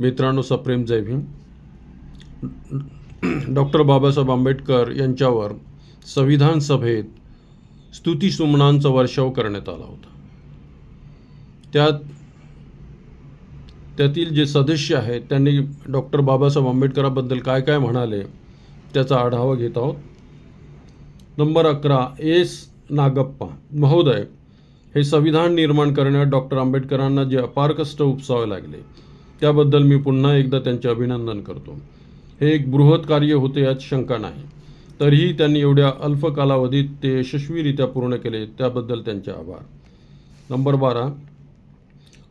मित्रांनो सप्रेम जय भीम. डॉक्टर बाबासाहेब आंबेडकर यांच्यावर संविधान सभेत स्तुतीसुमनांचा वर्षाव करण्यात आला होता. त्यात त्यातील जे सदस्य आहेत त्यांनी डॉक्टर बाबासाहेब आंबेडकराबद्दल काय काय म्हणाले त्याचा आढावा घेत आहोत. नंबर अकरा एस. नागप्पा महोदय हे संविधान निर्माण करण्यात डॉक्टर आंबेडकरांना जे अपार कष्ट उपसावे लागले त्याबद्दल मी पुन्हा एकदा त्यांचे अभिनंदन करतो. हे एक बृहत कार्य होते यात शंका नाही. तरीही त्यांनी एवढ्या अल्प कालावधीत ते यशस्वीरित्या पूर्ण केले त्याबद्दल त्यांचे आभार. नंबर बारा.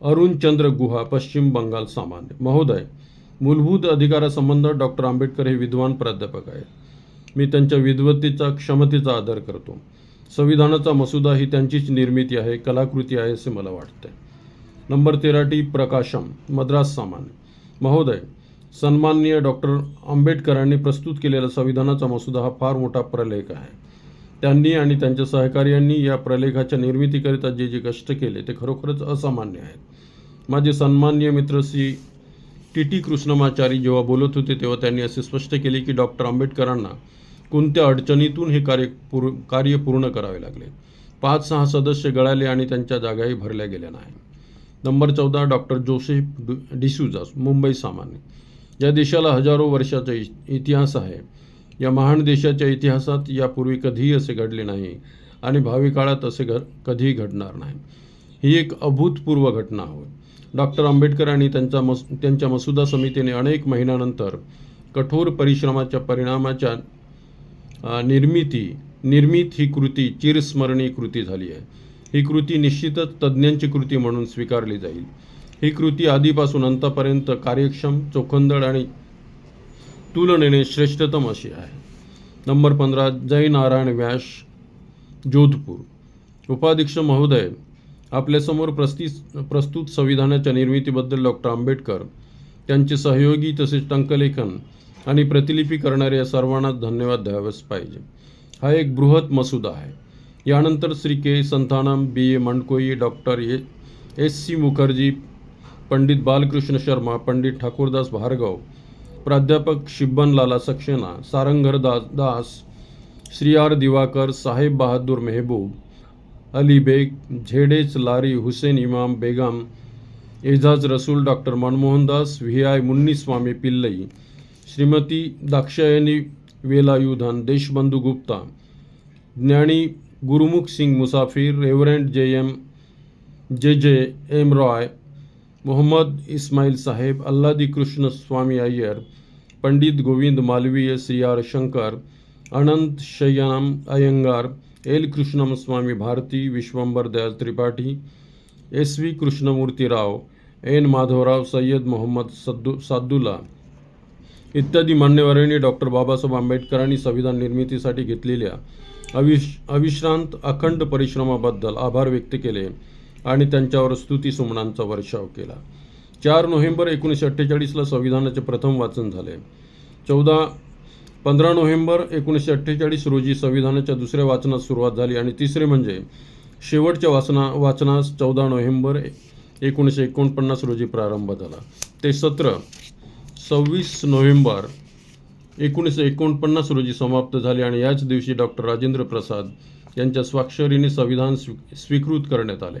अरुण चंद्र गुहा पश्चिम बंगाल सामान्य. महोदय मूलभूत अधिकारासंबंधात डॉक्टर आंबेडकर हे विद्वान प्राध्यापक आहेत. मी त्यांच्या विद्वत्तेचा क्षमतेचा आदर करतो. संविधानाचा मसुदा ही त्यांचीच निर्मिती आहे कलाकृती आहे असे मला वाटते नंबर तेरा टी प्रकाशम मद्रास सामान्य. महोदय सन्माननीय डॉक्टर आंबेडकरांनी प्रस्तुत केलेला संविधानाचा मसुदा हा फार मोठा प्रलेख आहे. त्यांनी आणि त्यांच्या सहकार्यांनी या प्रलेखाच्या निर्मितीकरिता जे जे कष्ट केले ते खरोखरच असामान्य आहेत. माझे सन्माननीय मित्र श्री टी. टी. कृष्णमाचारी जेव्हा बोलत होते तेव्हा त्यांनी असे स्पष्ट केले की डॉक्टर आंबेडकरांना कोणत्या अडचणीतून हे कार्य पूर कार्य पूर्ण करावे लागले? पाच सहा सदस्य गळाले आणि त्यांच्या जागाही भरल्या गेल्या नाही नंबर चौदा डॉक्टर जोसेफ डु डिसूजा मुंबई सामान्य. या देशाला हजारो वर्षाचा इ- इतिहास आहे. या महान देशाच्या इतिहासात यापूर्वी कधीही असे घडले नाही आणि भावी काळात असे घ कधीही घडणार नाही. ही एक अभूतपूर्व घटना होय. डॉक्टर आंबेडकर आणि त्यांचा मस त्यांच्या मसुदा समितीने अनेक महिन्यानंतर कठोर परिश्रमाच्या परिणामाच्या निर्मिती निर्मित ही कृती चिरस्मरणीय कृती झाली आहे. ही कृती निश्चितच तज्ज्ञांची कृती म्हणून स्वीकारली जाईल. ही कृती आधीपासून अंतापर्यंत कार्यक्षम चोखंदळ आणि तुलनेने श्रेष्ठतम अशी आहे. नंबर पंधरा जय नारायण व्यास जोधपूर. उपाध्यक्ष महोदय आपल्यासमोर प्रस्ती प्रस्तुत संविधानाच्या निर्मितीबद्दल डॉक्टर आंबेडकर त्यांचे सहयोगी तसेच टंकलेखन आणि प्रतिलिपी करणाऱ्या सर्वांना धन्यवाद द्यावेच पाहिजे. हा एक बृहत मसुदा आहे. यानंतर Shri K Santhanam B. A. Mandkoi doctor A. S. C. Mukherjee Pandit Balkrishna Sharma Pandit Thakurdas Bhargava प्राध्यापक Shibbanlal Saksena Sarangar Das Das Shri R. Diwakar Saheb Bahadur Mehboob Ali Baig Z H Lari Hussain Imam Begum Aizaz Rasul doctor Manmohandas V I Munniswamy Pillai Shrimati Dakshayani Velayudhan Deshbandhu Gupta Giani Gurmukh Singh Musafir reverend J M J J M Roy Mohammad Ismail Saheb Alladi Krishna Swami Iyer Pandit Govind Malviya Shri R Shankar Anant Shayyam Ayyangar L Krishnam Swamy Bharati Vishwambhar Dayal Tripathi S V Krishnamurthy Rao N Madhavrao Syed Mohammad Saddu Sadulla इत्यादी मान्यवरांनी doctor Babasaheb आंबेडकरांनी संविधान निर्मितीसाठी घेतलेल्या अविश अविश्रांत अखंड परिश्रमाबद्दल आभार व्यक्त केले आणि त्यांच्यावर स्तुतिसुमनांचा वर्षाव केला. चार नोव्हेंबर एकोणीसशे अठ्ठेचाळीसला संविधानाचे प्रथम वाचन झाले. चौदा पंधरा नोव्हेंबर एकोणीसशे अठ्ठेचाळीस रोजी संविधानाच्या दुसऱ्या वाचनास सुरुवात झाली आणि तिसरे म्हणजे शेवटच्या वाचना वाचनास चौदा नोव्हेंबर एकोणीसशे एकोणपन्नास रोजी प्रारंभ झाला. ते सत्र सव्वीस नोव्हेंबर एकोणीसशे एकोणपन्नास रोजी समाप्त झाली आणि याच दिवशी डॉक्टर राजेंद्र प्रसाद यांच्या स्वाक्षरीने संविधान स्वी स्वीकृत करण्यात आले.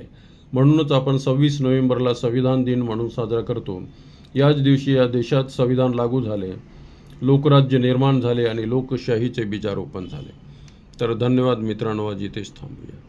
म्हणूनच आपण सव्वीस नोव्हेंबरला संविधान दिन म्हणून साजरा करतो. याच दिवशी या देशात संविधान लागू झाले लोकराज्य निर्माण झाले आणि लोकशाहीचे बीजारोपण झाले. तर धन्यवाद मित्रांनो आज इथेच थांबूया.